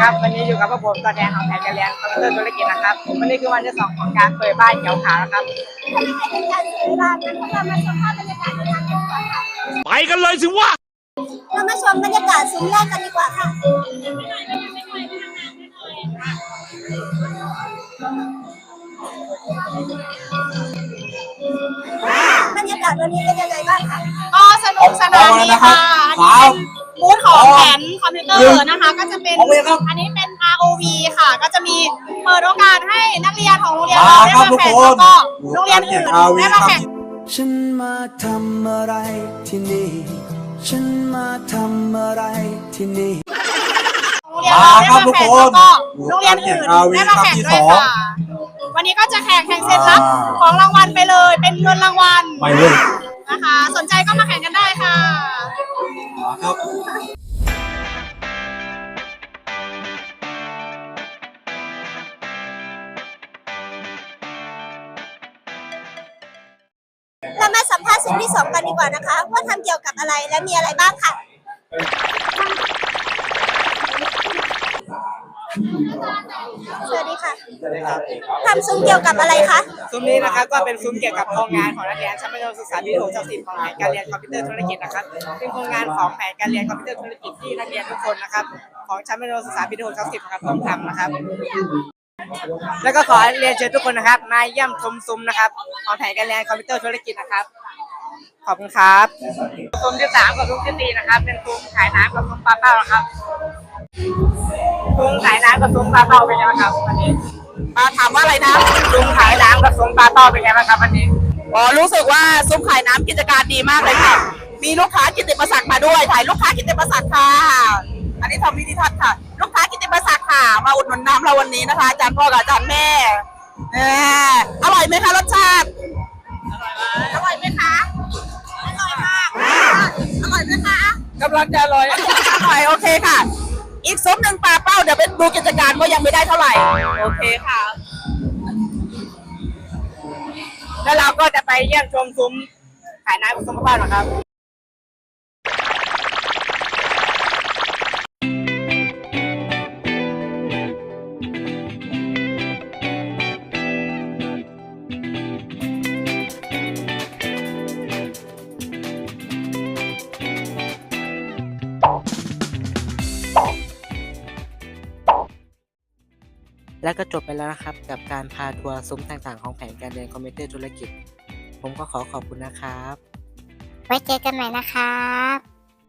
ครับวันนี้อยู่กับพวกผมตัวแทนของแผนการเรียนคอมพิวเตอร์ธุรกิจนะครับวันนี้คือวันที่สองของการเปิดบ้านเขียวขาวนะครับเป็นการเสียเวลานะคะเรามาชมภาพบรรยากาศในงานกันก่อนค่ะไปกันเลยสิวะเรามาชมบรรยากาศซุ้มแรกกันดีกว่าค่ะบรรยากาศวันนี้เป็นยังไงบ้างคะก็สนุกสนานดีค่ะอันนี้เป็ นบูธของแผนคอมพิวเตอร์นะคะ ก็จะเป็นอันนี้เป็น ROV ค่ะ ก็จะมีเปิดโอกาสให้นักเรียนของโรงเรียนเราได้มาแข่งแล้วก็โรงเรียนอื่นได้มาแข่งฉันมาทำอะไรที่นี่ ฉันมาทำอะไรที่นี่โรงเรียนเราได้มาแข่งแล้วก็โรงเรียนอื่นได้มาแข่งด้วยค่ะวันนี้ก็จะแข่งแข่งเสร็จรับของรางวัลไปเลย เป็นเงินรางวัลไปเลยนะคะ สนใจก็มาแข่งกันได้ค่ะครับ สัมภาษณ์ซุ้มที่สองกันดีกว่านะคะ ว่าทำเกี่ยวกับอะไรและมีอะไรบ้างค่ะ สวัสดีค่ะสวัสดีครับทำซุ้มเกี่ยวกับอะไรคะซุ้มนี้นะครับก็เป็นซุ้มเกี่ยวกับโครงงานของนักเรียนชั้นมัธยมศึกษาปีที่หกทับสิบของแผนการเรียนคอมพิวเตอร์ธุรกิจนะครับเป็นโครงงานของแผนการเรียนคอมพิวเตอร์ธุรกิจที่นักเรียนทุกคนนะครับของชั้นมัธยมศึกษาปีที่หกทับสิบนะครับต้องทำนะครับ แล้วก็ขอเรียนเชิญทุกคนนะครับมาเยี่ยมชมซุ้มนะครับของแผนการเรียนคอมพิวเตอร์ธุรกิจนะครับ ขอบคุณครับซุ้มที่สามกับซุ้มที่สี่นะครับ เป็นซุ้มขายน้ำกับซุ้มปลาเป้านะครับซุ้มขายน้ำกับซุ้มปลาเป้าเป็นไงบ้างครับวันนี้มาถามว่าอะไรนะซุ้มขายน้ำกับซุ้มปลาเป้าเป็นไงบ้างครับวันนี้อ๋อรู้สึกว่าซุ้มขายน้ำกิจการดีมากเลยค่ะ มีลูกค้ากิตติมศักดิ์มาด้วยถ่ายลูกค้ากิตติมศักดิ์ค่ะ อันนี้ทำวิธีทัศน์ค่ะ ลูกค้ากิตติมศักดิ์ค่ะ มาอุดหนุนน้ำเราวันนี้นะคะอาจารย์พ่อกับอาจารย์แม่อร่อยไหมคะรสชาติำลังจะลอยอร่อยโอเคค่ะ อีกซุ้มหนึ่งปลาเป้าเดี๋ยวไปดูกิจการว่ายังไม่ได้เท่าไหร่ โอเคค่ะ แล้วเราก็จะไปเยี่ยมชมซุ้มขายน้ำกับซุ้มปลาเป้านะครับ และก็จบไปแล้วนะครับ กับการพาทัวร์ซุ้มต่างๆของแผนการเรียนคอมพิวเตอร์ธุรกิจ ผมก็ขอขอบคุณนะครับ ไว้เจอกันใหม่นะครับ